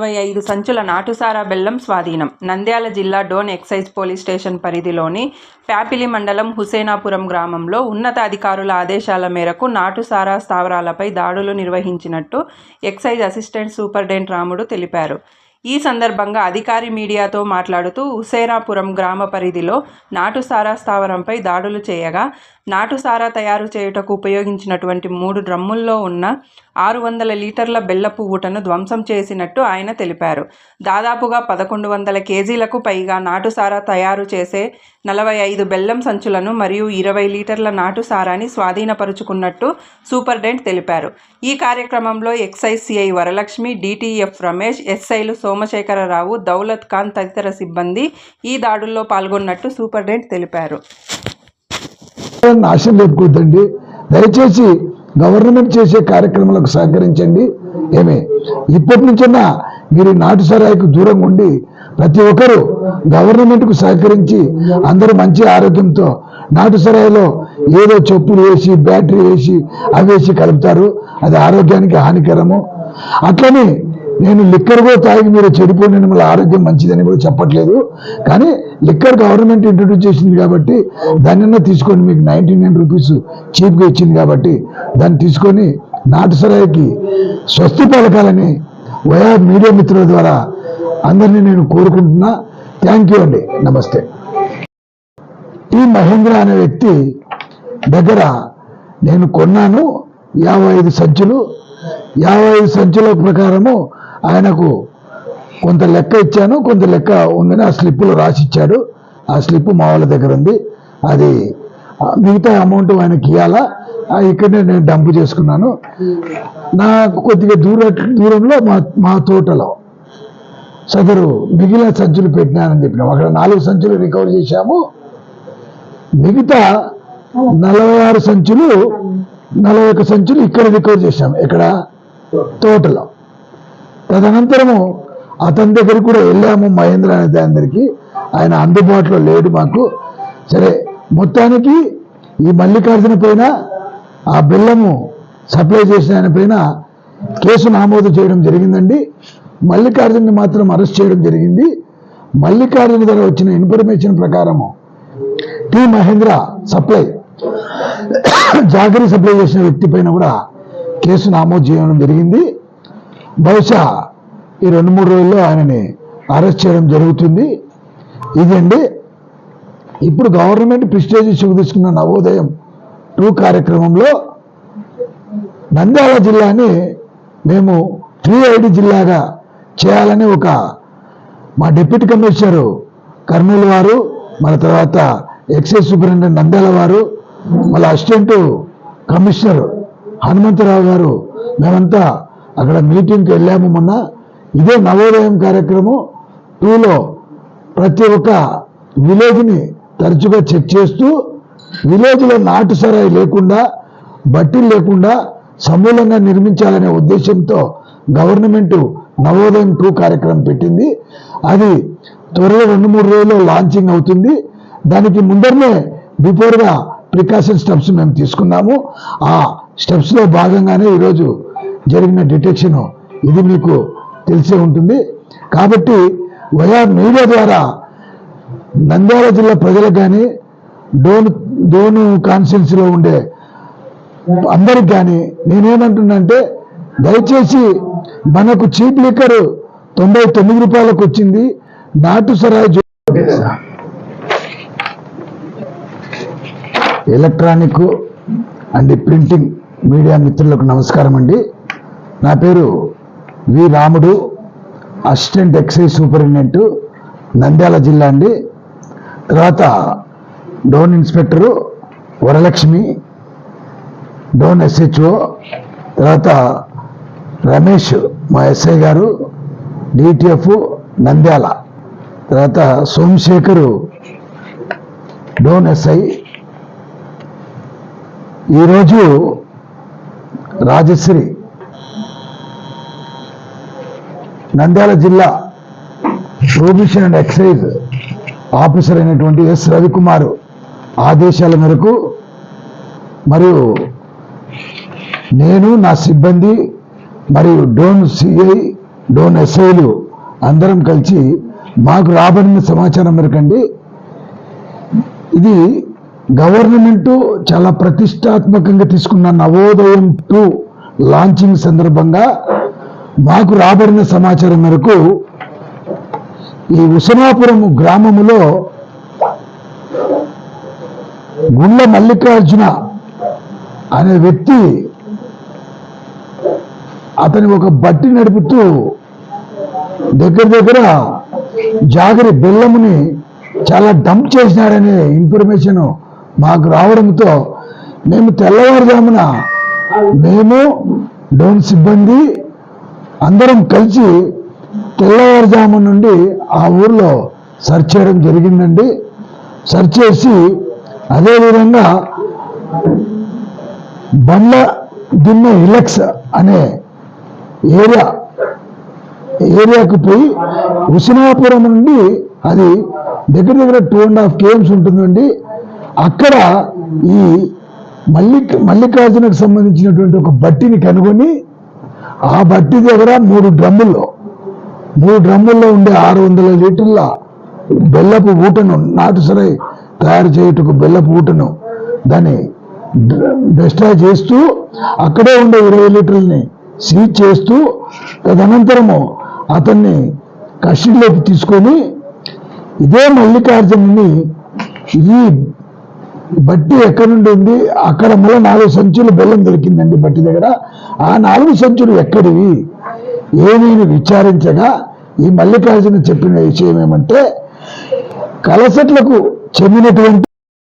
అరవై ఐదు సంచుల నాటుసారా బెల్లం స్వాధీనం. నంద్యాల జిల్లా డోన్ ఎక్సైజ్ పోలీస్ స్టేషన్ పరిధిలోని ప్యాపిలి మండలం హుసేనాపురం గ్రామంలో ఉన్నతాధికారుల ఆదేశాల మేరకు నాటుసారా స్థావరాలపై దాడులు నిర్వహించినట్టు ఎక్సైజ్ అసిస్టెంట్ సూపరింటెండెంట్ రాముడు తెలిపారు. ఈ సందర్భంగా అధికారి మీడియాతో మాట్లాడుతూ ఉసేరాపురం గ్రామ పరిధిలో నాటుసారా స్థావరంపై దాడులు చేయగా నాటుసారా తయారు చేయుటకు ఉపయోగించినటువంటి మూడు డ్రమ్ముల్లో ఉన్న ఆరు వందల లీటర్ల బెల్లపు ఊటను ధ్వంసం చేసినట్టు ఆయన తెలిపారు. దాదాపుగా పదకొండు వందల కేజీలకు పైగా నాటుసారా తయారు చేసే నలభై ఐదు బెల్లం సంచులను మరియు ఇరవై లీటర్ల నాటుసారాని స్వాధీనపరుచుకున్నట్టు సూపర్డెంట్ తెలిపారు. ఈ కార్యక్రమంలో excise CI Varalakshmi DTF Ramesh ఎస్ఐలు సోమశేఖరరావు దౌలత్ ఖాన్ తదితర సిబ్బంది ఈ దాడుల్లో పాల్గొన్నట్టు సూపరింటెండెంట్ తెలిపారు. నాశనం లేపుకోద్దండి దయచేసి గవర్నమెంట్ చేసే కార్యక్రమాలకు సహకరించండి. ఏమే? ఇప్పటి నుంచైనా మీరు నాటు సరాయికి దూరంగా ఉండి ప్రతి ఒక్కరూ గవర్నమెంట్కు సహకరించి అందరూ మంచి ఆరోగ్యంతో నాటు సరాయిలో ఏదో చెప్పులు వేసి బ్యాటరీ వేసి అవి వేసి కలుపుతారు. అది ఆరోగ్యానికి హానికరము. అట్లనే నేను లిక్కర్ కూడా తాగి మీరు చెడిపోయిన మిమ్మల్ని ఆరోగ్యం మంచిదని కూడా చెప్పట్లేదు. కానీ లిక్కర్ గవర్నమెంట్ ఇంట్రొడ్యూస్ చేసింది కాబట్టి దాన్ని తీసుకొని మీకు నైంటీ నైన్ రూపీస్ చీప్గా ఇచ్చింది కాబట్టి దాన్ని తీసుకొని నాటు సరాయికి స్వస్తి పలకాలని వయా మీడియా మిత్రుల ద్వారా అందరినీ నేను కోరుకుంటున్నా. థ్యాంక్ యూ అండి. నమస్తే. ఈ మహేంద్ర అనే వ్యక్తి దగ్గర నేను కొన్నాను. యాభై ఐదు సంచులు. యాభై ఐదు సంచుల ప్రకారము ఆయనకు కొంత లెక్క ఇచ్చాను కొంత లెక్క ఉందని ఆ స్లిప్పులో రాసి ఇచ్చాడు ఆ స్లిప్ మా వాళ్ళ దగ్గర ఉంది. అది మిగతా అమౌంట్ ఆయనకి ఇవ్వాలా ఇక్కడనే నేను డంప్ చేసుకున్నాను. నాకు కొద్దిగా దూర దూరంలో మా మా తోటలో సదరు మిగిలిన సంచులు పెట్టినానని చెప్పినాం. అక్కడ నాలుగు సంచులు రికవర్ చేశాము. మిగతా నలభై ఆరు సంచులు నలభై ఒక్క సంచులు ఇక్కడ రికవర్ చేశాం. ఇక్కడ తోటలో. తదనంతరము అతని దగ్గరికి కూడా వెళ్ళాము మహేంద్ర అనే దాని దగ్గరికి. ఆయన అందుబాటులో లేడు మాకు. సరే మొత్తానికి ఈ మల్లికార్జున పైన ఆ బెల్లము సప్లై చేసిన ఆయన పైన కేసు నమోదు చేయడం జరిగిందండి. మల్లికార్జున్ని మాత్రం అరెస్ట్ చేయడం జరిగింది. మల్లికార్జున ద్వారా వచ్చిన ఇన్ఫర్మేషన్ ప్రకారము T Mahendra supply jaggery supply చేసిన వ్యక్తి పైన కూడా కేసు నమోదు చేయడం జరిగింది. బహుశా ఈ రెండు మూడు రోజుల్లో ఆయనని అరెస్ట్ చేయడం జరుగుతుంది. ఇదండి ఇప్పుడు గవర్నమెంట్ ప్రిస్టేజ్ ఇష్యూ తీసుకున్న నవోదయం టూ కార్యక్రమంలో నంద్యాల జిల్లాని మేము త్రీ ఐడి జిల్లాగా చేయాలని ఒక మా డిప్యూటీ కమిషనరు కర్నూలు వారు మన తర్వాత ఎక్సైజ్ సూపరింటెండెంట్ నంద్యాల వారు మళ్ళీ అసిస్టెంట్ కమిషనర్ హనుమంతరావు గారు మేమంతా అక్కడ మీటింగ్కి వెళ్ళాము మొన్న. ఇదే నవోదయం కార్యక్రమం టూలో ప్రతి ఒక్క విలేజ్ని తరచుగా చెక్ చేస్తూ విలేజ్లో నాటు సరాయి లేకుండా బట్టీలు లేకుండా సమూలంగా నిర్మించాలనే ఉద్దేశంతో గవర్నమెంట్ నవోదయం టూ కార్యక్రమం పెట్టింది. అది త్వరలో రెండు మూడు రోజుల్లో లాంచింగ్ అవుతుంది. దానికి ముందరనే బిఫోర్గా ప్రికాషన్ స్టెప్స్ మేము తీసుకున్నాము. ఆ స్టెప్స్లో భాగంగానే ఈరోజు జరిగిన డిటెక్షన్ ఇది మీకు తెలిసే ఉంటుంది. కాబట్టి వయా మీడియా ద్వారా నంద్యాల జిల్లా ప్రజలకు కానీ డోను డోను కాన్స్టిట్యున్సీలో ఉండే అందరికి కానీ నేనేమంటున్నానంటే దయచేసి మనకు చీప్ లిక్కర్ తొంభై తొమ్మిది రూపాయలకు వచ్చింది. నాటు సరాయి ఎలక్ట్రానిక్ అండ్ ప్రింటింగ్ మీడియా మిత్రులకు నమస్కారం అండి నా పేరు వి రాముడు అసిస్టెంట్ ఎక్సైజ్ సూపరింటెండెంట్ నంద్యాల జిల్లా అండి. తర్వాత డోన్ ఇన్స్పెక్టరు వరలక్ష్మి డోన్ ఎస్హెచ్ఓ తర్వాత రమేష్ మా ఎస్ఐ గారు డిటిఎఫ్ నంద్యాల తర్వాత సోమశేఖరు డోన్ ఎస్ఐ. ఈరోజు రాజశ్రీ నంద్యాల జిల్లా ప్రొహిబిషన్ అండ్ ఎక్సైజ్ ఆఫీసర్ అయినటువంటి ఎస్ రవికుమార్ ఆదేశాల మేరకు మరియు నేను నా సిబ్బంది మరియు డోన్ సిఐ డోన్ ఎస్ఐలు అందరం కలిసి మాకు రాబడిన సమాచారం మేరకండి. ఇది గవర్నమెంట్ చాలా ప్రతిష్టాత్మకంగా తీసుకున్న నవోదయం టూ లాంచింగ్ సందర్భంగా మాకు రాబడిన సమాచారం మేరకు ఈ ఉసనాపురం గ్రామములో గుండె మల్లికార్జున అనే వ్యక్తి అతని ఒక బట్టి నడుపుతూ దగ్గర దగ్గర జాగరి బెల్లముని చాలా డంప్ చేసినాడనే ఇన్ఫర్మేషన్ మాకు రావడంతో మేము తెల్లవారుజామున మేము డోన్ సిబ్బంది అందరం కలిసి తెల్లవారుజాము నుండి ఆ ఊర్లో సెర్చ్ చేయడం జరిగిందండి. సెర్చ్ చేసి అదేవిధంగా బండ్ల దిన్నె ఇలక్స్ అనే ఏరియా ఏరియాకు పోయి హుసినాపురం నుండి అది దగ్గర దగ్గర టూ అండ్ హాఫ్ కేఎమ్స్ ఉంటుందండి. అక్కడ ఈ మల్లి మల్లికార్జునకు సంబంధించినటువంటి ఒక బట్టిని కనుగొని ఆ బట్టి దగ్గర మూడు డ్రమ్ముల్లో మూడు డ్రమ్ముల్లో ఉండే ఆరు వందల లీటర్ల బెల్లపు ఊటను నాటు సరై తయారు చేయుటకు బెల్లపు ఊటను దాన్ని డెస్ట్రాయ్ చేస్తూ అక్కడే ఉండే ఇరవై లీటర్లని సీజ్ చేస్తూ తదనంతరము అతన్ని కస్టడీలోకి తీసుకొని ఇదే మల్లికార్జునుని ఈ బట్టి ఎక్కడి నుండి ఉంది అక్కడ మళ్ళీ నాలుగు సంచులు బెల్లం దొరికిందండి బట్టి దగ్గర. ఆ నాలుగు సంచులు ఎక్కడివి? ఏమని విచారించగా ఈ మల్లికార్జున చెప్పిన విషయం ఏమంటే కలసట్లకు చెందినటువంటి